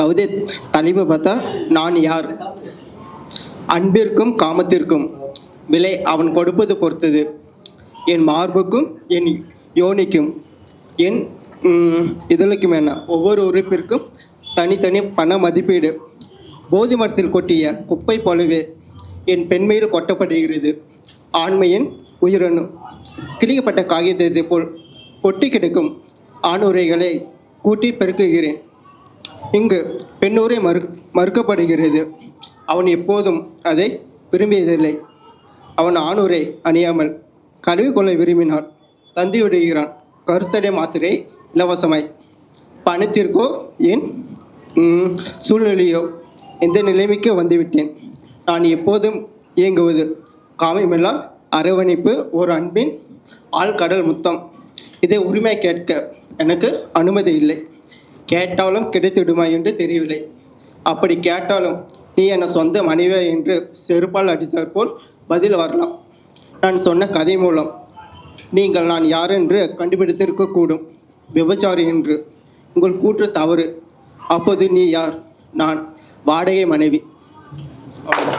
கவிதை தலைப்பு பார்த்தா நான் யார்? அன்பிற்கும் காமத்திற்கும் விலை அவன் கொடுப்பது பொறுத்தது. என் மார்புக்கும் என் யோனிக்கும் என் இதழுக்கும் என்ன? ஒவ்வொரு உறுப்பிற்கும் தனித்தனி பண மதிப்பீடு. போதி மரத்தில் கொட்டிய குப்பை போலவே என் பெண்மையில் கொட்டப்படுகிறது. ஆண்மையின் உயிரணு கிழிக்கப்பட்ட காகிதத்தை போல் பொட்டி கிடக்கும் ஆணுரைகளை கூட்டி பெருக்குகிறேன். இங்கு பெண்ணுரை மறு மறுக்கப்படுகிறது. அவன் எப்போதும் அதை விரும்பியதில்லை. அவன் ஆணூரை அணியாமல் கழுவி கொள்ள விரும்பினான் தந்தி விடுகிறான் கருத்தடை மாத்திரை இலவசமாய். பணத்திற்கோ என் சூழ்நிலையோ எந்த நிலைமைக்கு வந்துவிட்டேன். நான் எப்போதும் இயங்குவது காமியமெல்லாம் அரவணைப்பு ஒரு அன்பின் ஆழ்கடல் முத்தம். இதை உரிமை கேட்க எனக்கு அனுமதி இல்லை. கேட்டாலும் கிடைத்துவிடுமா என்று தெரியவில்லை. அப்படி கேட்டாலும் நீ என சொந்த மனைவியா என்று செருப்பால் அடித்தார் போல் பதில் வரலாம். நான் சொன்ன கதை மூலம் நீங்கள் நான் யார் என்று கண்டுபிடித்திருக்கக்கூடும். விபச்சாரி என்று. உங்கள் கூற்று தவறு. அப்போது நீ யார்? நான் வாடகை மனைவி. அவ்வளோ